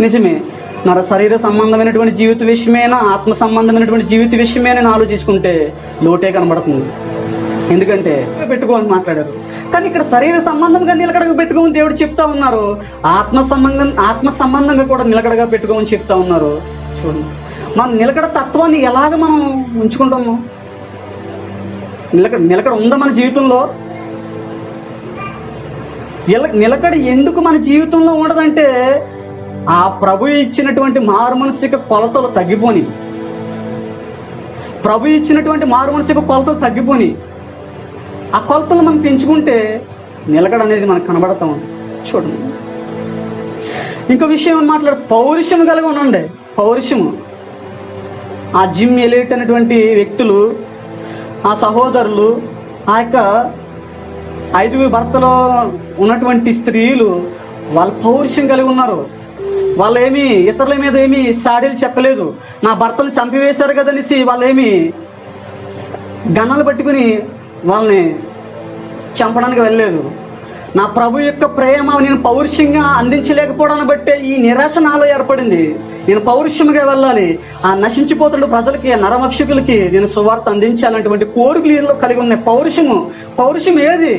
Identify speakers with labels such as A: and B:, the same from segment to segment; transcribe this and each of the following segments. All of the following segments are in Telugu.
A: నిజమే. మన శరీర సంబంధమైనటువంటి జీవిత విషయమైనా ఆత్మ సంబంధమైనటువంటి జీవిత విషయమేనని ఆలోచించుకుంటే లోటే కనబడుతుంది. ఎందుకంటే పెట్టుకోని మాట్లాడారు. కానీ ఇక్కడ శరీర సంబంధంగా నిలకడగా పెట్టుకోమని దేవుడు చెప్తా ఉన్నారు. ఆత్మ సంబంధం ఆత్మ సంబంధంగా కూడా నిలకడగా పెట్టుకోమని చెప్తా ఉన్నారు. చూడండి. మన నిలకడ తత్వాన్ని ఎలాగ మనం ఉంచుకుంటాము? నిలకడ నిలకడ ఉందా మన జీవితంలో? నిల నిలకడ ఎందుకు మన జీవితంలో ఉండదంటే ఆ ప్రభు ఇచ్చినటువంటి మారుమనసిక కొలతలు తగ్గిపోని. ప్రభు ఇచ్చినటువంటి మారుమనసిక కొలతలు తగ్గిపోని. ఆ కొలతలు మనం పెంచుకుంటే నిలకడ అనేది మనకు కనబడతాం చూడండి. ఇంకో విషయం మాట్లాడు పౌరుషం కలిగి ఉండండి. పౌరుషము. ఆ జిమ్ ఎలిట్ అనేటువంటి వ్యక్తులు ఆ సహోదరులు ఆ యొక్క ఐదుగురు భర్తలో ఉన్నటువంటి స్త్రీలు వాళ్ళ పౌరుషం కలిగి ఉన్నారు. వాళ్ళు ఇతరుల మీద ఏమి సాడీలు చెప్పలేదు. నా భర్తలు చంపివేశారు కదనేసి వాళ్ళు ఏమి గన్నాలు పట్టుకుని వాళ్ళని చంపడానికి వెళ్ళలేదు. నా ప్రభు యొక్క ప్రేమ నేను పౌరుషంగా అందించలేకపోవడాన్ని బట్టే ఈ నిరాశ నాలో ఏర్పడింది. నేను పౌరుషంగా వెళ్ళాలి. ఆ నశించిపోతున్న ప్రజలకి ఆ నరమక్షకులకి నేను సువార్త అందించాలన్నటువంటి కోరికలు వీరిలో కలిగి ఉన్నాయి. పౌరుషము పౌరుషం ఏది?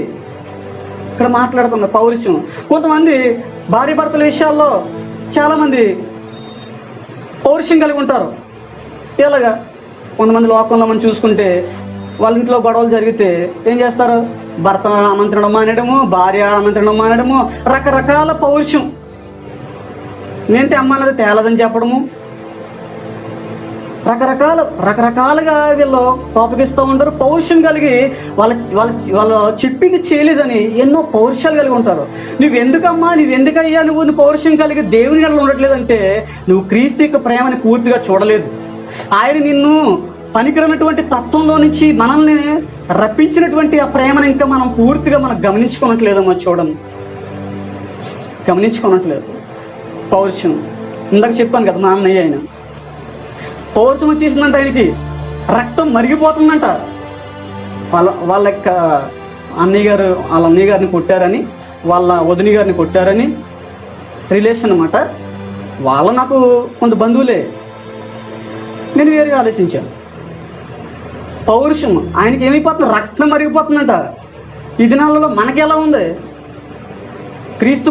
A: ఇక్కడ మాట్లాడుతున్న పౌరుషం. కొంతమంది భార్య భర్తల విషయాల్లో చాలామంది పౌరుషం కలిగి ఉంటారు. ఇలాగా కొంతమంది లోకంలో మనం చూసుకుంటే వాళ్ళ ఇంట్లో గొడవలు జరిగితే ఏం చేస్తారు? భర్త ఆమంత్రణం మానేయడము భార్య ఆమంత్రణం మానేయడము రకరకాల పౌరుషం. నేంటి అమ్మ అన్నది తేలదని చెప్పడము రకరకాల రకరకాలుగా వీళ్ళు కోపగిస్తూ ఉంటారు. పౌరుషం కలిగి వాళ్ళ వాళ్ళ వాళ్ళు చెప్పింది చేయలేదని ఎన్నో పౌరుషాలు కలిగి ఉంటారు. నువ్వు ఎందుకమ్మా నువ్వు ఎందుకయ్యా నువ్వు పౌరుషం కలిగి దేవుని నెలలో ఉండట్లేదంటే నువ్వు క్రీస్తు యొక్క ప్రేమని పూర్తిగా చూడలేదు. ఆయన నిన్ను పనికిరనటువంటి తత్వంలో నుంచి మనల్ని రప్పించినటువంటి ఆ ప్రేమను ఇంకా మనం పూర్తిగా మనం గమనించుకోనట్లేదమ్మా చూడం గమనించుకోనట్లేదు. పౌరుషం ఇందాక చెప్పాను కదా మా అన్నయ్య ఆయన. పౌరుషం వచ్చేసిందంట ఆయనకి. రక్తం మరిగిపోతుందంట. వాళ్ళ వాళ్ళ యొక్క అన్నయ్య గారు వాళ్ళ అన్నయ్య గారిని కొట్టారని వాళ్ళ వదిని గారిని కొట్టారని రిలేషన్ అనమాట వాళ్ళ నాకు కొంత బంధువులే. నేను వేరుగా ఆలోచించాను. పౌరుషం ఆయనకి ఏమైపోతుంది? రక్తం మరిగిపోతుందంట. ఈ దినాలలో మనకి ఎలా ఉంది? క్రీస్తు